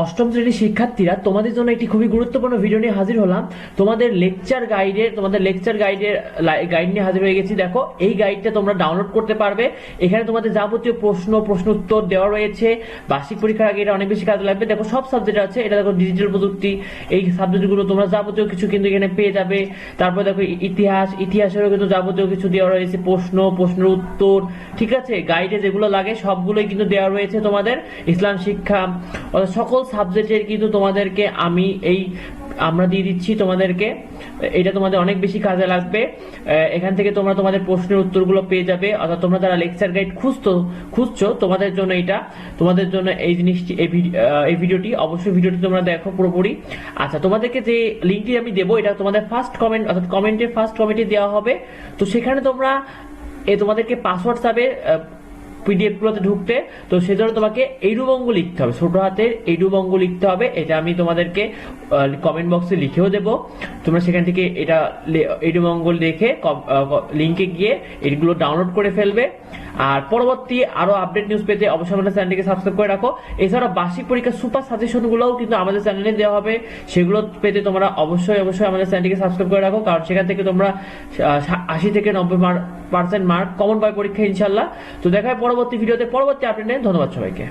অষ্টম শ্রেণির শিক্ষার্থীরা, তোমাদের জন্য একটি খুবই গুরুত্বপূর্ণ ভিডিও নিয়ে হাজির হলাম। তোমাদের লেকচার গাইডের তোমাদের লেকচার গাইডের গাইড নিয়ে হাজির হয়ে গেছি। দেখো, এই গাইডটা তোমরা ডাউনলোড করতে পারবে। এখানে তোমাদের যাবতীয় প্রশ্ন প্রশ্ন উত্তর দেওয়া রয়েছে। বার্ষিক পরীক্ষার আগে এটা অনেক বেশি কাজে লাগবে। দেখো, সব সাবজেক্ট আছে। এটা দেখো ডিজিটাল প্রযুক্তি, এই সাবজেক্টগুলো তোমরা যাবতীয় কিছু কিন্তু এখানে পেয়ে যাবে। তারপর দেখো ইতিহাস, ইতিহাসেরও কিন্তু যাবতীয় কিছু দেওয়া রয়েছে। প্রশ্ন, প্রশ্নের উত্তর, ঠিক আছে? গাইডে যেগুলো লাগে, সবগুলোই কিন্তু দেওয়া রয়েছে তোমাদের। ইসলাম শিক্ষা সকল সাবজেক্টের কিন্তু তোমাদেরকে আমি এই, আমরা দিয়ে দিচ্ছি তোমাদেরকে। এটা তোমাদের অনেক বেশি কাজে লাগবে। এখান থেকে তোমরা তোমাদের প্রশ্নের উত্তরগুলো পেয়ে যাবে, অর্থাৎ তোমরা যারা লেকচার গাইড খুঁজতো, খুঁজছো, তোমাদের জন্য এটা, তোমাদের জন্য এই জিনিসটি, এই ভিডি- এই ভিডিওটি, অবশ্যই ভিডিওটি তোমরা দেখো পুরোপুরি। আচ্ছা তোমাদেরকে যে লিঙ্কটি আমি দেবো, এটা তোমাদের ফার্স্ট কমেন্ট অর্থাৎ কমেন্টের ফার্স্ট কমেন্টে দেওয়া হবে। তো সেখানে তোমরা, এ, তোমাদেরকে পাসওয়ার্ড সাবে পিডিএফ গুলোতে ঢুকতে, তো সেজন্য তোমাকে এইডুবঙ্গ লিখতে হবে। ছোট হাতের এইডুবঙ্গ লিখতে হবে। এটা আমি তোমাদেরকে কমেন্ট বক্সে লিখেও দেব। তোমরা সেখান থেকে এটা এইডুবঙ্গ লিখে লিঙ্কে গিয়ে এগুলো ডাউনলোড করে ফেলবে। আর পরবর্তী আরও আপডেট নিউজ পেতে অবশ্যই আমাদের চ্যানেলটিকে সাবস্ক্রাইব করে রাখো। এছাড়া বার্ষিক পরীক্ষার সুপার সাজেশন গুলোও কিন্তু আমাদের চ্যানেলে দেওয়া হবে। সেগুলো পেতে তোমরা অবশ্যই অবশ্যই আমাদের চ্যানেলটিকে সাবস্ক্রাইব করে রাখো। কারণ সেখান থেকে তোমরা আশি থেকে নব্বই পার্সেন্ট মার্ক কমন পায় পরীক্ষা ইনশাল্লাহ তো দেখা হয় পরবর্তী ভিডিওতে পরবর্তী আপডেট ধন্যবাদ সবাইকে।